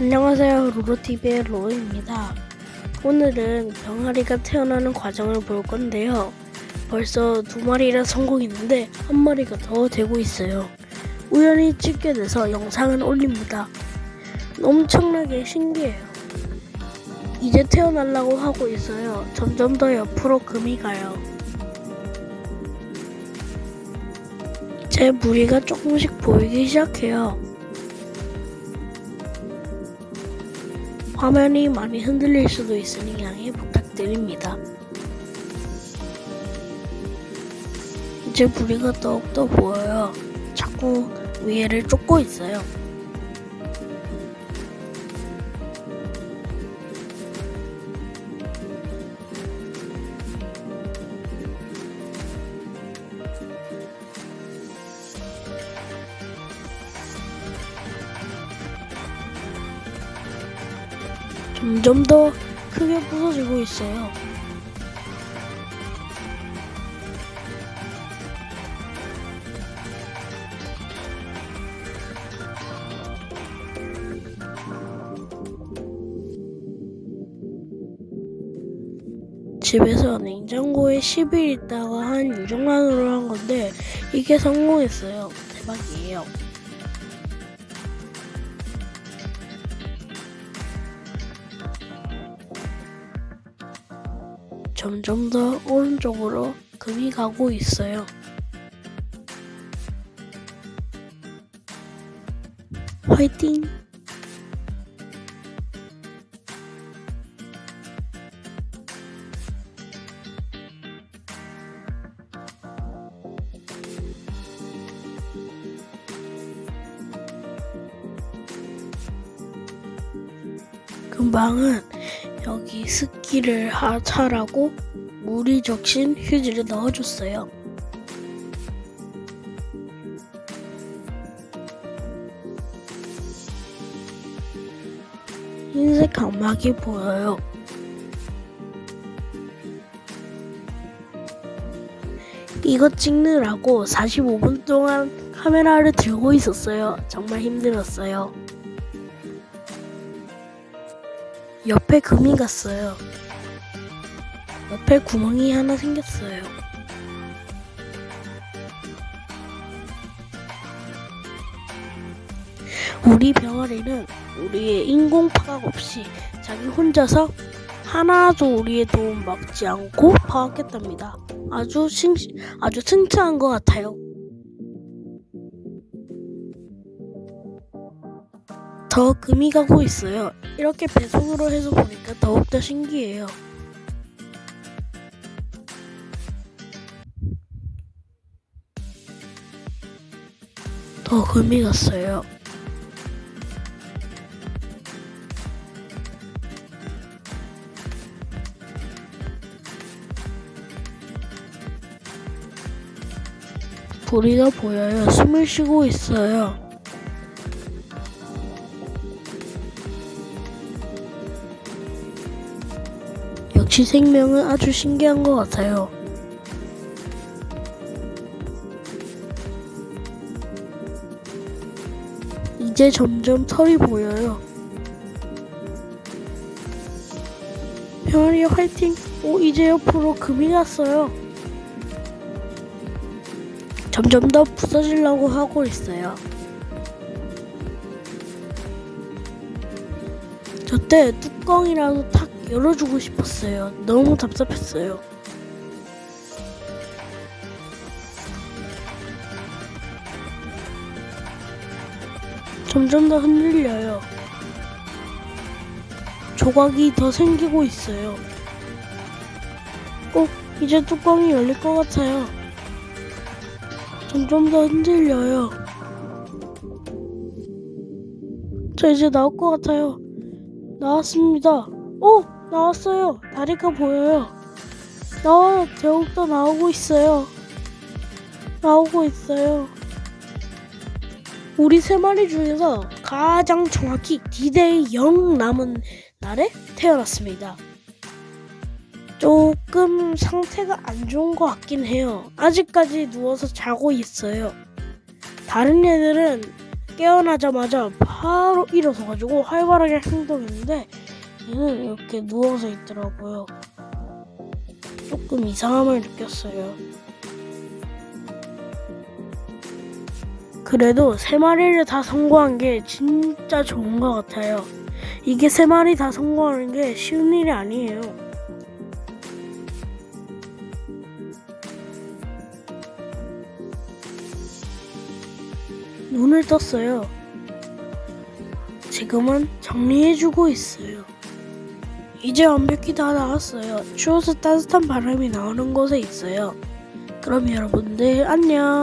안녕하세요. 루루TV의 로우입니다. 오늘은 병아리가 태어나는 과정을 볼 건데요. 벌써 두 마리라 성공했는데 한 마리가 더 되고 있어요. 우연히 찍게 돼서 영상을 올립니다. 엄청나게 신기해요. 이제 태어나려고 하고 있어요. 점점 더 옆으로 금이 가요. 제 무리가 조금씩 보이기 시작해요. 화면이 많이 흔들릴 수도 있으니 양해 부탁드립니다. 이제 부리가 더욱더 보여요. 자꾸 위에를 쫓고 있어요. 점점 더 크게 부서지고 있어요. 집에서 냉장고에 10일 있다가 한 유정란으로 한 건데 이게 성공했어요. 대박이에요. 점점 더 오른쪽으로 금이 가고 있어요. 화이팅! 금방은 여기 습기를 하- 하라고 물이 적신 휴지를 넣어줬어요. 흰색 각막이 보여요. 이거 찍느라고 45분 동안 카메라를 들고 있었어요. 정말 힘들었어요. 옆에 금이 갔어요. 옆에 구멍이 하나 생겼어요. 우리 병아리는 우리의 인공 파악 없이 자기 혼자서 하나도 우리의 도움 받지 않고 파악했답니다. 아주 칭, 아주 튼튼한 것 같아요. 더 금이 가고 있어요. 이렇게 배속으로 해서 보니까 더욱더 신기해요. 더 금이 갔어요. 부리가 보여요. 숨을 쉬고 있어요. 역시 생명은 아주 신기한 것 같아요. 이제 점점 털이 보여요. 병아리 화이팅! 오, 이제 옆으로 금이 났어요. 점점 더 부서지려고 하고 있어요. 저때 뚜껑이라도 탁 열어주고 싶었어요. 너무 답답했어요. 점점 더 흔들려요. 조각이 더 생기고 있어요. 꼭 이제 뚜껑이 열릴 것 같아요. 점점 더 흔들려요. 저 이제 나올 것 같아요. 나왔습니다. 오! 나왔어요. 다리가 보여요. 나와요. 더욱더 나오고 있어요. 나오고 있어요. 우리 세 마리 중에서 가장 정확히 D-Day 0 남은 날에 태어났습니다. 조금 상태가 안 좋은 것 같긴 해요. 아직까지 누워서 자고 있어요. 다른 애들은 깨어나자마자 바로 일어서가지고 활발하게 행동했는데 얘는 이렇게 누워서 있더라고요. 조금 이상함을 느꼈어요. 그래도 세 마리를 다 성공한 게 진짜 좋은 것 같아요. 이게 세 마리 다 성공하는 게 쉬운 일이 아니에요. 눈을 떴어요. 지금은 정리해주고 있어요. 이제 완벽히 다 나왔어요. 추워서 따뜻한 바람이 나오는 곳에 있어요. 그럼 여러분들 안녕.